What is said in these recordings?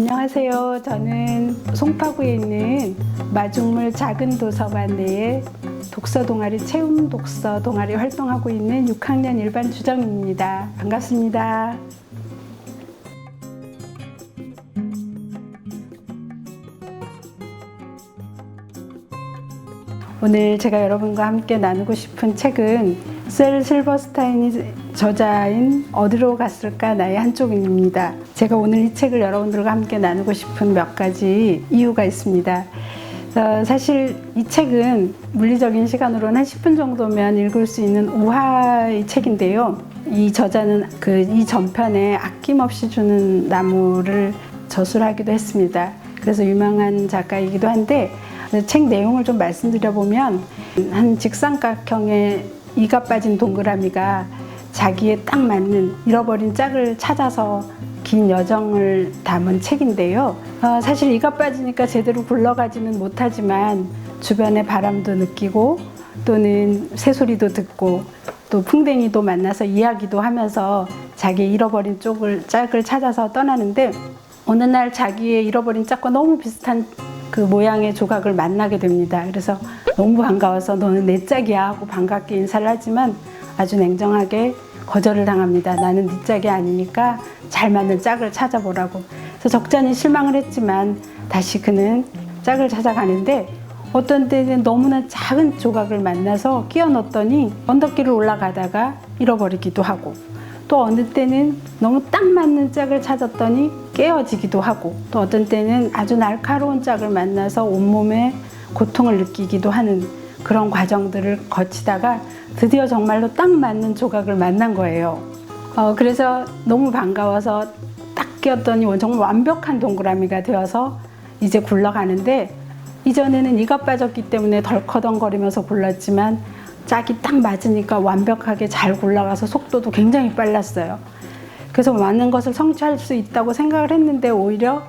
안녕하세요. 저는 송파구에 있는 마중물 작은 도서관 내에 독서 동아리 체험 독서 동아리 활동하고 있는 6학년 일반 주정입니다. 반갑습니다. 오늘 제가 여러분과 함께 나누고 싶은 책은 셀 실버스타인이 저자인 어디로 갔을까 나의 한쪽입니다. 제가 오늘 이 책을 여러분들과 함께 나누고 싶은 몇 가지 이유가 있습니다. 어, 사실 이 책은 물리적인 시간으로는 한 10분 정도면 읽을 수 있는 우화의 책인데요. 이 저자는 그 이 전편에 아낌없이 주는 나무를 저술하기도 했습니다. 그래서 유명한 작가이기도 한데 책 내용을 좀 말씀드려 보면 한 직삼각형의 이가 빠진 동그라미가 자기에 딱 맞는 잃어버린 짝을 찾아서 긴 여정을 담은 책인데요. 어, 사실 이가 빠지니까 제대로 굴러가지는 못하지만 주변의 바람도 느끼고 또는 새소리도 듣고 또 풍뎅이도 만나서 이야기도 하면서 자기 잃어버린 쪽을 짝을 찾아서 떠나는데 어느 날 자기의 잃어버린 짝과 너무 비슷한 그 모양의 조각을 만나게 됩니다. 그래서 너무 반가워서 너는 내 짝이야 하고 반갑게 인사를 하지만 아주 냉정하게 거절을 당합니다. 나는 네 짝이 아니니까 잘 맞는 짝을 찾아보라고. 그래서 적잖이 실망을 했지만 다시 그는 짝을 찾아가는데 어떤 때는 너무나 작은 조각을 만나서 끼워 넣었더니 언덕길을 올라가다가 잃어버리기도 하고 또 어느 때는 너무 딱 맞는 짝을 찾았더니 깨어지기도 하고 또 어떤 때는 아주 날카로운 짝을 만나서 온몸에 고통을 느끼기도 하는 그런 과정들을 거치다가 드디어 정말로 딱 맞는 조각을 만난 거예요. 어, 그래서 너무 반가워서 딱 끼었더니 정말 완벽한 동그라미가 되어서 이제 굴러가는데 이전에는 이가 빠졌기 때문에 덜커덩거리면서 굴렀지만 짝이 딱 맞으니까 완벽하게 잘 굴러가서 속도도 굉장히 빨랐어요. 그래서 많은 것을 성취할 수 있다고 생각을 했는데 오히려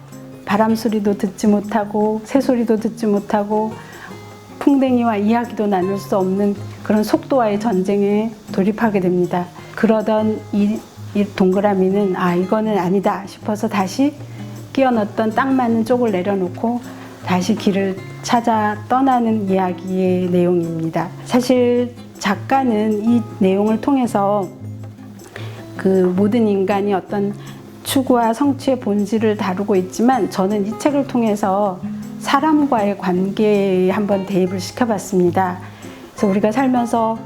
바람 소리도 듣지 못하고 새 소리도 듣지 못하고 풍뎅이와 이야기도 나눌 수 없는 그런 속도와의 전쟁에 돌입하게 됩니다. 그러던 이, 이 동그라미는 아 이거는 아니다 싶어서 다시 끼워 넣었던 딱 맞는 쪽을 내려놓고 다시 길을 찾아 떠나는 이야기의 내용입니다. 사실 작가는 이 내용을 통해서 그 모든 인간이 어떤 추구와 성취의 본질을 다루고 있지만 저는 이 책을 통해서 사람과의 관계에 한번 대입을 시켜봤습니다. 그래서 우리가 살면서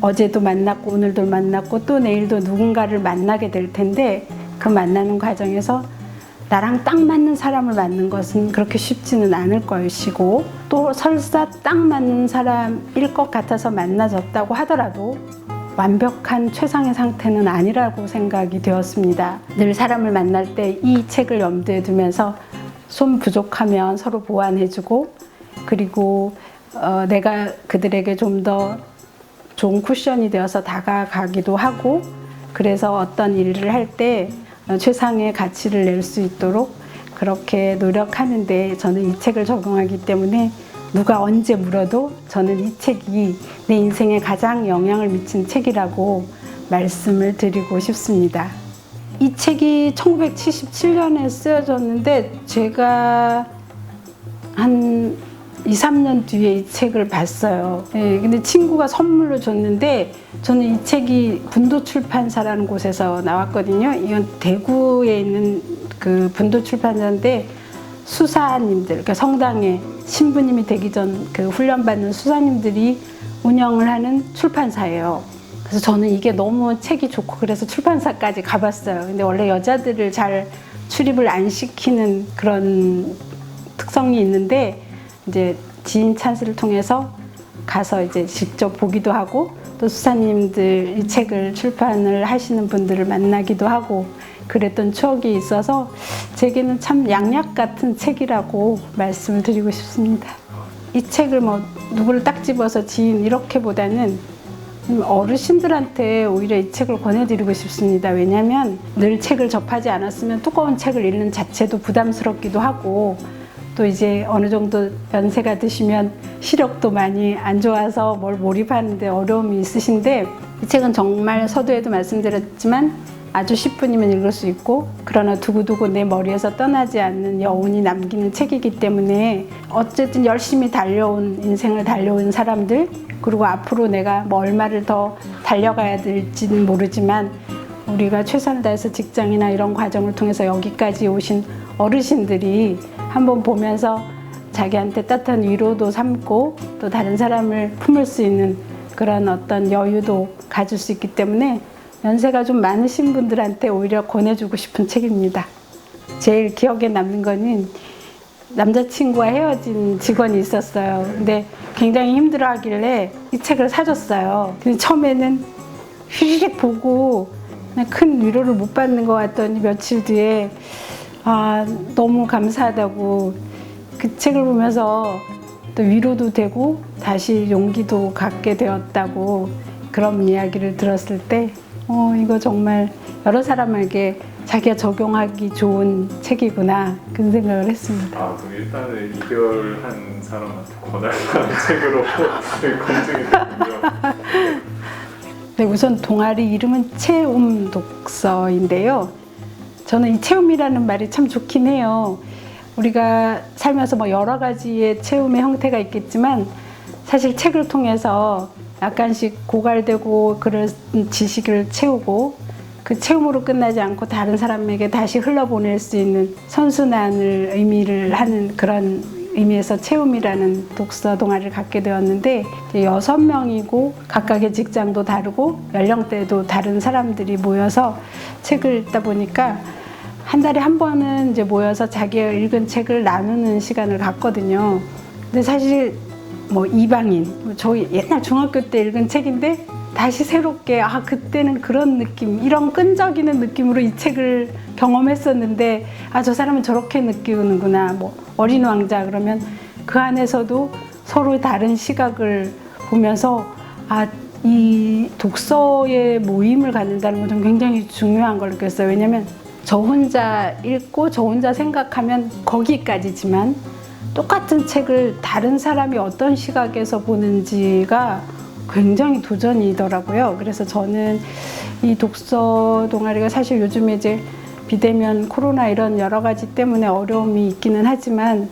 어제도 만났고 오늘도 만났고 또 내일도 누군가를 만나게 될 텐데 그 만나는 과정에서 나랑 딱 맞는 사람을 만는 것은 그렇게 쉽지는 않을 것이고 또 설사 딱 맞는 사람일 것 같아서 만나졌다고 하더라도 완벽한 최상의 상태는 아니라고 생각이 되었습니다. 늘 사람을 만날 때 이 책을 염두에 두면서 손 부족하면 서로 보완해주고 그리고 어, 내가 그들에게 좀 더 좋은 쿠션이 되어서 다가가기도 하고 그래서 어떤 일을 할 때 최상의 가치를 낼 수 있도록 그렇게 노력하는데 저는 이 책을 적용하기 때문에 누가 언제 물어도 저는 이 책이 내 인생에 가장 영향을 미친 책이라고 말씀을 드리고 싶습니다. 이 책이 1977년에 쓰여졌는데 제가 한 2, 3년 뒤에 이 책을 봤어요. 예, 근데 친구가 선물로 줬는데 저는 이 책이 분도 출판사라는 곳에서 나왔거든요. 이건 대구에 있는 그 분도 출판사인데 수사님들, 그러니까 성당에 신부님이 되기 전 그 훈련받는 수사님들이 운영을 하는 출판사예요. 그래서 저는 이게 너무 책이 좋고 그래서 출판사까지 가봤어요. 근데 원래 여자들을 잘 출입을 안 시키는 그런 특성이 있는데 이제 지인 찬스를 통해서 가서 이제 직접 보기도 하고 또 수사님들 이 책을 출판을 하시는 분들을 만나기도 하고 그랬던 추억이 있어서 제게는 참 양약 같은 책이라고 말씀을 드리고 싶습니다. 이 책을 뭐 누구를 딱 집어서 지인 이렇게보다는 어르신들한테 오히려 이 책을 권해드리고 싶습니다. 왜냐하면 늘 책을 접하지 않았으면 두꺼운 책을 읽는 자체도 부담스럽기도 하고 또 이제 어느 정도 연세가 드시면 시력도 많이 안 좋아서 뭘 몰입하는데 어려움이 있으신데 이 책은 정말 서두에도 말씀드렸지만 아주 10분이면 읽을 수 있고 그러나 두고두고 내 머리에서 떠나지 않는 여운이 남기는 책이기 때문에 어쨌든 열심히 달려온 인생을 달려온 사람들 그리고 앞으로 내가 뭐 얼마를 더 달려가야 될지는 모르지만 우리가 최선을 다해서 직장이나 이런 과정을 통해서 여기까지 오신 어르신들이 한번 보면서 자기한테 따뜻한 위로도 삼고 또 다른 사람을 품을 수 있는 그런 어떤 여유도 가질 수 있기 때문에 연세가 좀 많으신 분들한테 오히려 권해주고 싶은 책입니다. 제일 기억에 남는 거는 남자친구와 헤어진 직원이 있었어요. 근데 굉장히 힘들어 하길래 이 책을 사줬어요. 근데 처음에는 휘휘 보고 큰 위로를 못 받는 것 같더니 며칠 뒤에 아, 너무 감사하다고 그 책을 보면서 또 위로도 되고 다시 용기도 갖게 되었다고 그런 이야기를 들었을 때 어, 이거 정말 여러 사람에게 자기가 적용하기 좋은 책이구나 그런 생각을 했습니다. 아, 그럼 일단은 이별한 사람한테 권할 만한 책으로 검증이 됐군요. 네, 우선 동아리 이름은 체움 독서인데요. 저는 이 체움이라는 말이 참 좋긴 해요. 우리가 살면서 뭐 여러 가지의 체움의 형태가 있겠지만 사실 책을 통해서 약간씩 고갈되고 그런 지식을 채우고 그 체움으로 끝나지 않고 다른 사람에게 다시 흘러보낼 수 있는 선순환을 의미를 하는 그런 의미에서 체움이라는 독서 동아리를 갖게 되었는데 여섯 명이고 각각의 직장도 다르고 연령대도 다른 사람들이 모여서 책을 읽다 보니까 한 달에 한 번은 이제 모여서 자기가 읽은 책을 나누는 시간을 갖거든요. 근데 사실 뭐 이방인, 뭐 저희 옛날 중학교 때 읽은 책인데 다시 새롭게 아 그때는 그런 느낌, 이런 끈적이는 느낌으로 이 책을 경험했었는데 아 저 사람은 저렇게 느끼는구나. 뭐 어린 왕자 그러면 그 안에서도 서로 다른 시각을 보면서 아 이 독서의 모임을 갖는다는 건 좀 굉장히 중요한 걸 느꼈어요. 왜냐면 저 혼자 읽고 저 혼자 생각하면 거기까지지만 똑같은 책을 다른 사람이 어떤 시각에서 보는지가 굉장히 도전이더라고요. 그래서 저는 이 독서 동아리가 사실 요즘에 이제 비대면 코로나 이런 여러 가지 때문에 어려움이 있기는 하지만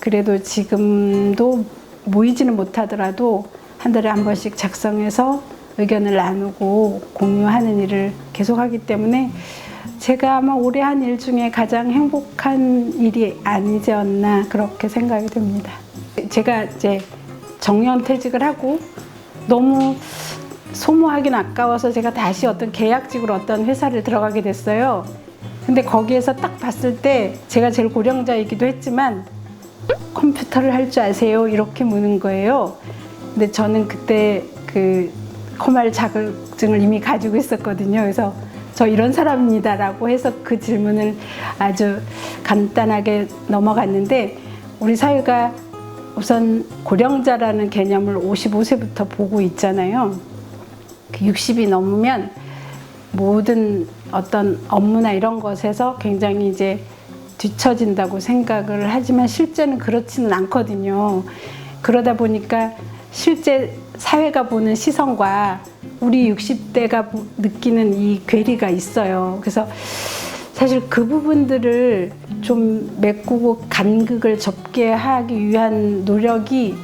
그래도 지금도 모이지는 못하더라도 한 달에 한 번씩 작성해서 의견을 나누고 공유하는 일을 계속하기 때문에 제가 아마 올해 한 일 중에 가장 행복한 일이 아니지 않나 그렇게 생각이 듭니다. 제가 이제 정년 퇴직을 하고 너무 소모하긴 아까워서 제가 다시 어떤 계약직으로 어떤 회사를 들어가게 됐어요. 근데 거기에서 딱 봤을 때 제가 제일 고령자이기도 했지만 컴퓨터를 할 줄 아세요? 이렇게 묻는 거예요. 근데 저는 그때 그 커말 자격증을 이미 가지고 있었거든요. 그래서 저 이런 사람입니다라고 해서 그 질문을 아주 간단하게 넘어갔는데 우리 사회가 우선 고령자라는 개념을 55세부터 보고 있잖아요. 그 60이 넘으면 모든 어떤 업무나 이런 것에서 굉장히 이제 뒤처진다고 생각을 하지만 실제는 그렇지는 않거든요. 그러다 보니까 실제 사회가 보는 시선과 우리 60대가 느끼는 이 괴리가 있어요. 그래서 사실 그 부분들을 좀 메꾸고 간극을 접게 하기 위한 노력이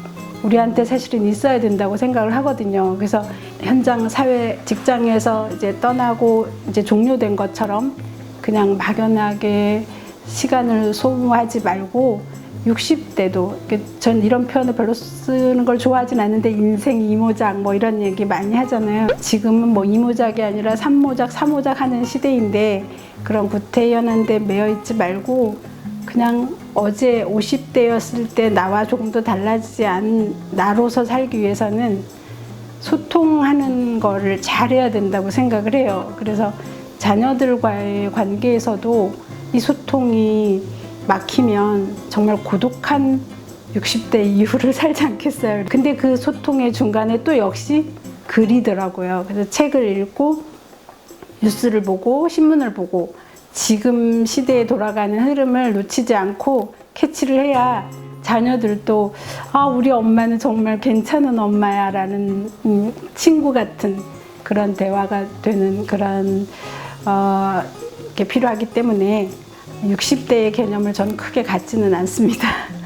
우리한테 사실은 있어야 된다고 생각을 하거든요. 그래서 현장 사회 직장에서 이제 떠나고 이제 종료된 것처럼 그냥 막연하게 시간을 소모하지 말고 60대도 전 이런 표현을 별로 쓰는 걸 좋아하진 않는데 인생 이모작 뭐 이런 얘기 많이 하잖아요. 지금은 뭐 이모작이 아니라 삼모작, 사모작 하는 시대인데 그런 구태연한데 매여 있지 말고 그냥 어제 50대였을 때 나와 조금도 달라지지 않은 나로서 살기 위해서는 소통하는 거를 잘해야 된다고 생각을 해요. 그래서 자녀들과의 관계에서도 이 소통이 막히면 정말 고독한 60대 이후를 살지 않겠어요. 근데 그 소통의 중간에 또 역시 글이더라고요. 그래서 책을 읽고 뉴스를 보고 신문을 보고 지금 시대에 돌아가는 흐름을 놓치지 않고 캐치를 해야 자녀들도 아 우리 엄마는 정말 괜찮은 엄마야라는 음, 친구 같은 그런 대화가 되는 그런 어, 이렇게 필요하기 때문에 60대의 개념을 저는 크게 갖지는 않습니다.